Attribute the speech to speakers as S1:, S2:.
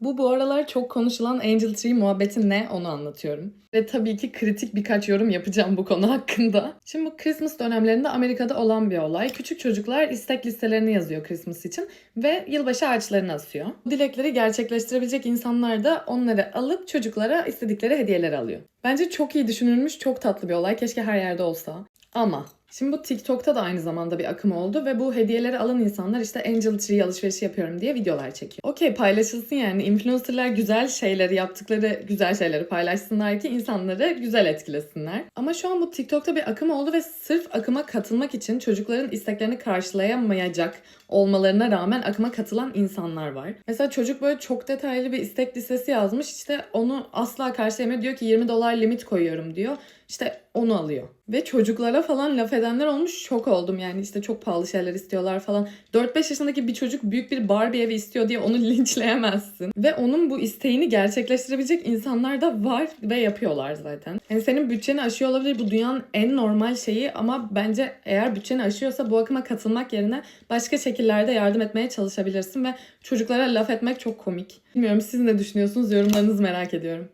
S1: Bu bu aralar çok konuşulan Angel Tree muhabbeti ne onu anlatıyorum. Ve tabii ki kritik birkaç yorum yapacağım bu konu hakkında. Şimdi bu Christmas dönemlerinde Amerika'da olan bir olay. Küçük çocuklar istek listelerini yazıyor Christmas için ve yılbaşı ağaçlarını asıyor. Bu dilekleri gerçekleştirebilecek insanlar da onları alıp çocuklara istedikleri hediyeleri alıyor. Bence çok iyi düşünülmüş, çok tatlı bir olay. Keşke her yerde olsa. Ama Şimdi bu TikTok'ta da aynı zamanda bir akım oldu ve bu hediyeleri alan insanlar işte Angel Tree alışverişi yapıyorum diye videolar çekiyor. Okey paylaşılsın yani. Influencerlar güzel şeyleri, yaptıkları güzel şeyleri paylaşsınlar ki insanları güzel etkilesinler. Ama şu an bu TikTok'ta bir akım oldu ve sırf akıma katılmak için çocukların isteklerini karşılayamayacak olmalarına rağmen akıma katılan insanlar var. Mesela çocuk böyle çok detaylı bir istek listesi yazmış. İşte onu asla karşılayamıyor. Diyor ki 20 dolar limit koyuyorum diyor. İşte onu alıyor. Ve çocuklara falan laf edenler olmuş şok oldum yani işte çok pahalı şeyler istiyorlar falan. 4-5 yaşındaki bir çocuk büyük bir Barbie evi istiyor diye onu linçleyemezsin. Ve onun bu isteğini gerçekleştirebilecek insanlar da var ve yapıyorlar zaten. Yani senin bütçeni aşıyor olabilir bu dünyanın en normal şeyi ama bence eğer bütçeni aşıyorsa bu akıma katılmak yerine başka şekillerde yardım etmeye çalışabilirsin ve çocuklara laf etmek çok komik. Bilmiyorum siz ne düşünüyorsunuz yorumlarınızı merak ediyorum.